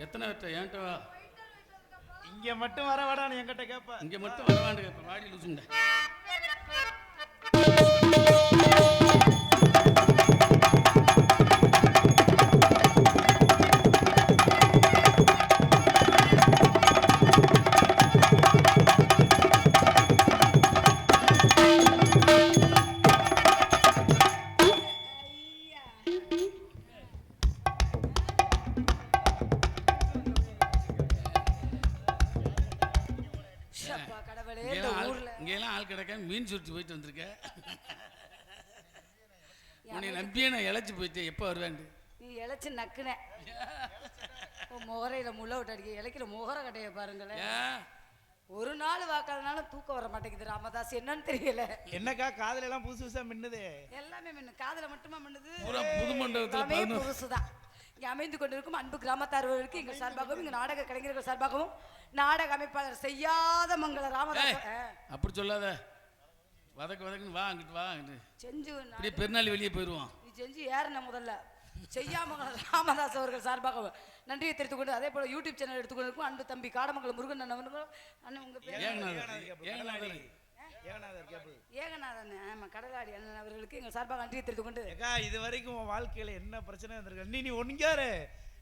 எத்தனை வெட்ட வா? இங்க மட்டும் வர வாடான்னு என்கிட்ட கேப்ப. இங்க மட்டும் வரவாண்டு இப்ப வாடி லூசுங்க வருவேன் நீ இழைச்சு நக்குன. உன் முகரையில முள்ள விட்டு அடிக்க. இழைக்கிற முகர கட்டைய பாருங்களேன். ஒரு நாள் வாக்காதனால தூக்கம் வர மாட்டேங்குது ராமதாஸ். என்னன்னு தெரியல. என்னக்கா காதுல எல்லாம் புதுசு புதுசா மின்னுது? எல்லாமே மின்னு காதுல மட்டுமா மின்னுது? புது மண்டபத்துல புதுசுதான். இங்க அமைந்து கொண்டிருக்கும் அன்பு கிராமத்தார்களுக்கு எங்கள் சார்பாகவும் இங்க நாடக கலைஞர்கள் சார்பாகவும் நாடக அமைப்பாளர் செய்யாத மங்கள ராமதாஸ். அப்படி சொல்லாத. வதக்கு வதக்குன்னு வா அங்கிட்டு வா அங்கிட்டு. செஞ்சு பெருநாள் வெளியே போயிடுவான் செஞ்சு ஏறின முதல்ல. செய்யாம ராமதாஸ் அவர்கள் சார்பாக நன்றியை தெரிவித்துக் கொண்டு அதே போல யூடியூப் சேனல் எடுத்துக்கொண்டிருக்கும் அன்பு தம்பி காடமங்கலம் முருகன் அண்ணன் அண்ணன் உங்க ஏகநாதன் ஆமா கடலாடி அண்ணன் அவர்களுக்கு எங்கள் சார்பாக நன்றியை தெரிவித்துக் கொண்டு இது வரைக்கும் உன் வாழ்க்கையில என்ன பிரச்சனை வந்திருக்கு? நீ நீ ஒண்ணுங்காரு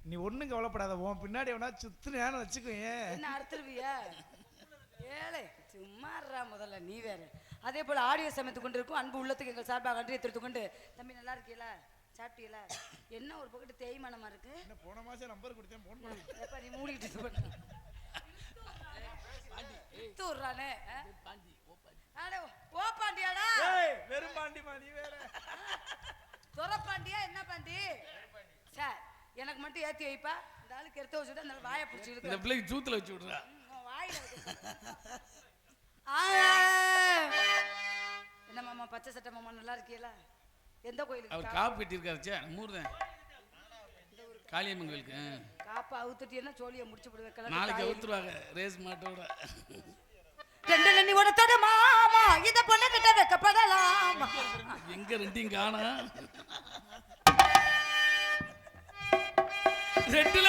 நீ ஒண்ணும் கவலைப்படாத. உன் பின்னாடி எவனா சுத்துனான்னு வச்சுக்கோ ஏன்? என்ன அறுத்துருவியா? ஏழை சும்மாறா முதல்ல நீ வேற. அதே போல ஆடியோ சமைத்து கொண்டிருக்கும் அன்பு உள்ளத்துக்கு எங்கள் சார்பாக நன்றியை தெரிவித்துக் கொண்டு தம்பி நல்லா இருக்கீங்களா சாப்பிட்டீங்களா என்ன ஒரு பக்கத்து தேய்மானமா இருக்கு? என்ன போன மாசம் நம்பர் கொடுத்தேன் போன் பண்ணி எப்ப நீ மூடிக்கிட்டு இது பண்ண இத்து விட்றானே அடே ஓ பாண்டியாடா? ஏய் வெறும் பாண்டிமா நீ வேற. துறை பாண்டியா என்ன பாண்டி? சார் எனக்கு மட்டும் ஏத்தி வைப்பா. இந்த ஆளுக்கு எடுத்து வச்சுட்டு அந்த வாயை பிடிச்சி இந்த இழுக்க பிள்ளைக்கு சூத்துல வச்சு விடுறா. வாயில பச்சை சட்டை மாமா நல்லா இருக்கீங்களா எந்த கோயிலுக்கு? அவர் காப்பு கட்டியிருக்காரு சே நம்ம ஊர் தான். காளியம்மன் கோயிலுக்கு. காப்பா அவுத்துட்டீங்கன்னா சோழியை முடிச்சு விடுவேன் நாளைக்கு. அவுத்துருவாங்க ரேஸ் மாட்டோட ரெண்டு நன்னி உடத்தோட மாமா இத பொண்ணு கிட்ட வைக்கப்படலாமா. எங்க ரெண்டையும் காணா ரெண்டுல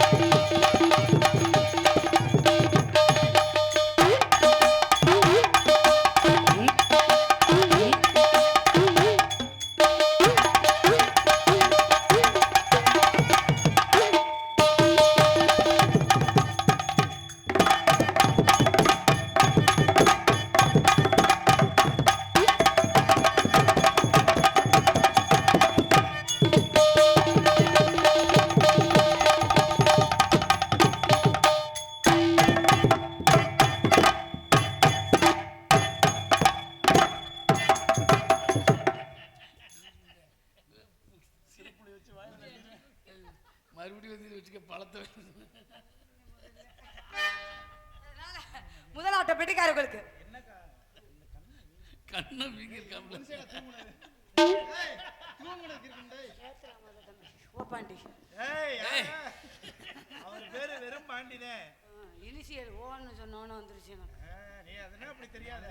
செருப்புளி வச்சு வாயில் மறுபடியும் வந்து வச்சுக்க பழத்தை முதலாட்ட ஆட்ட பெட்டிக்காரர்களுக்கு கண்ணை வீங்கி ஓபாண்டி அவர் பேரு வெறும் பாண்டினே இனிஷியல் ஓன்னு சொன்னோன்னு வந்துருச்சு நீ அப்படி தெரியாது?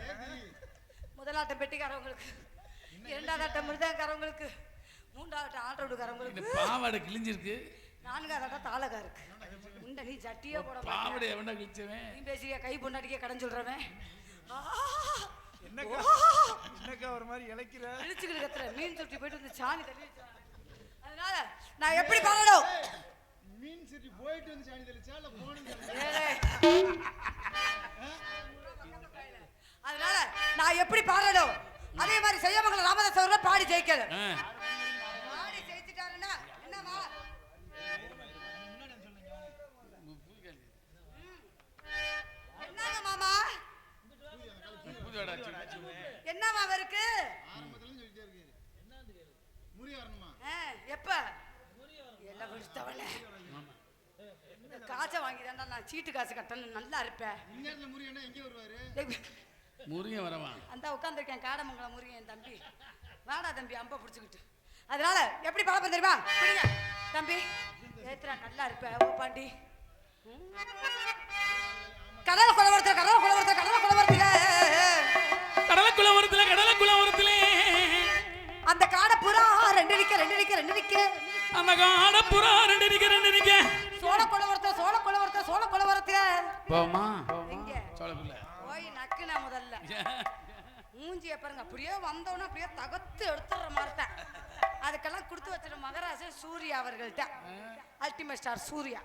முதலாட்ட பெட்டிக்காரவங்களுக்கு இரண்டாவது ஆட்ட மிருதங்காரவங்களுக்கு மூன்றாவது ஆட்டம் இந்த ஆட்டோடுக்காரவங்களுக்கு பாவாடை கிழிஞ்சிருக்கு. நான்காவது ஆட்டம் தாளகாருக்கு உண்ட நீ சட்டியே போட? பாவாடை எவன்டா கிழிச்சவன்? நீ பேசிய கை பொண்டாட்டிக்கே கடன் சொல்றவன். என்னக்கா? என்னக்கா ஒரு மாதிரி இழைக்கிற? இழுச்சுக்கிட்டு கத்துற. மீன் தொட்டி போயிட்டு வந்து சாணி தள்ளி. அதனால நான் எப்படி பாடணும் மீன் சிட்டி போயிட்டு வந்து சாணி தெளிச்சா இல்ல ஏலே. அதனால நான் எப்படி பாடணும் அதே மாதிரி செய்யமங்கல ராமதாஸ் அவர்கள் பாடி ஜெயிக்கணும். சீட்டு காசு கட்டணும் நல்லா இருப்பேன் முறியன்னா எங்க வருவாரு? முருகன் வரவான் அந்த உட்காந்துருக்கேன் காடமங்கலம் முருகன் என் தம்பி. வாடா தம்பி அம்ப பிடிச்சிக்கிட்டு. அதனால எப்படி பழப்பம் தெரியுமா? தம்பி ஏத்துறா நல்லா இருப்ப ஓ பாண்டி. கடலை குலவரத்துல கடலை குலவரத்துல கடலை குலவரத்துல கடலைக்குள்ள ஒருத்துல கடலைக்குள்ள ஒருத்துல அந்த காடை புறா ரெண்டு நிக்க ரெண்டு நிக்க ரெண்டு நிக்க. அந்த காடப்புறா ரெண்டு நிக்க ரெண்டு நிக்க. சோழ குலவரத்துல சோழ குலவரத்துல சோழ குலவரத்துல போமா? சோழக்குள்ள போய் நக்குனா முதல்ல. மூஞ்சிய பாருங்க அப்படியே வந்தவன அப்படியே தகத்து எடுத்துற மாதிரிட்டேன் அதுக்கெல்லாம் கொடுத்து வச்சிட மகராஜன் சூர்யா அவர்கள்ட்ட. Ultimate star Surya.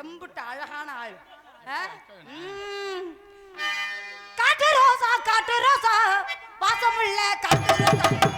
எம்புட்டு அழகான ஆள். காட்டு ரோசா காட்டு ரோசா. வாசமுள்ள காட்டு ரோசா.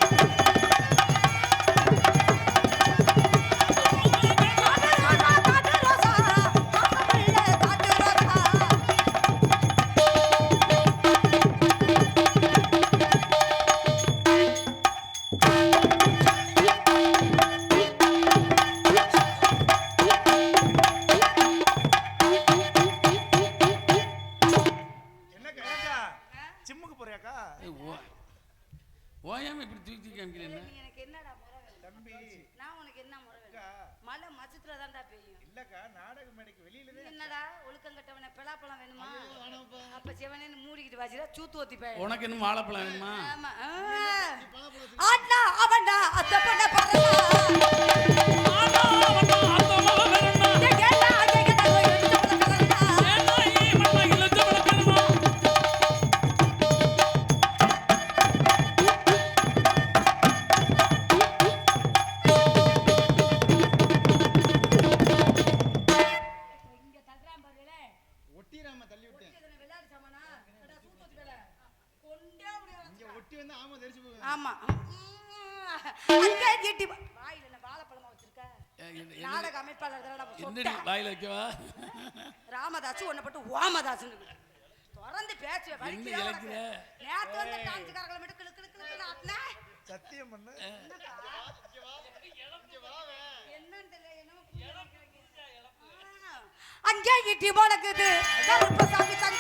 நாடக மேடைக்கு வெளியில என்னடா ஒழுக்கங்கட்டவன பிளாப்பழம் வேணுமா? அப்ப சிவனேன்னு மூடிக்கிட்டு வாசிடா சூத்து ஊத்தி போய் உனக்கு இன்னும் வாழைப்பழம் வேணுமா? ஆமா. ஆட்னா அவன்டா அத்த பண்ண பாருடா நாடக அமைப்பாளர் என்னடி. வாயில வைக்கவா ராமதாஸ் உன்னை பட்டு ஓமதாஸ்னு தொடர்ந்து பேச்சு? நேத்து வந்து டான்ஸ்காரங்களை மட்டும் கிளு கிளு கிளு ஆட்டினா? சத்தியம் பண்ணு. அங்கே இட்டி முழங்குது கருப்பசாமி தங்கா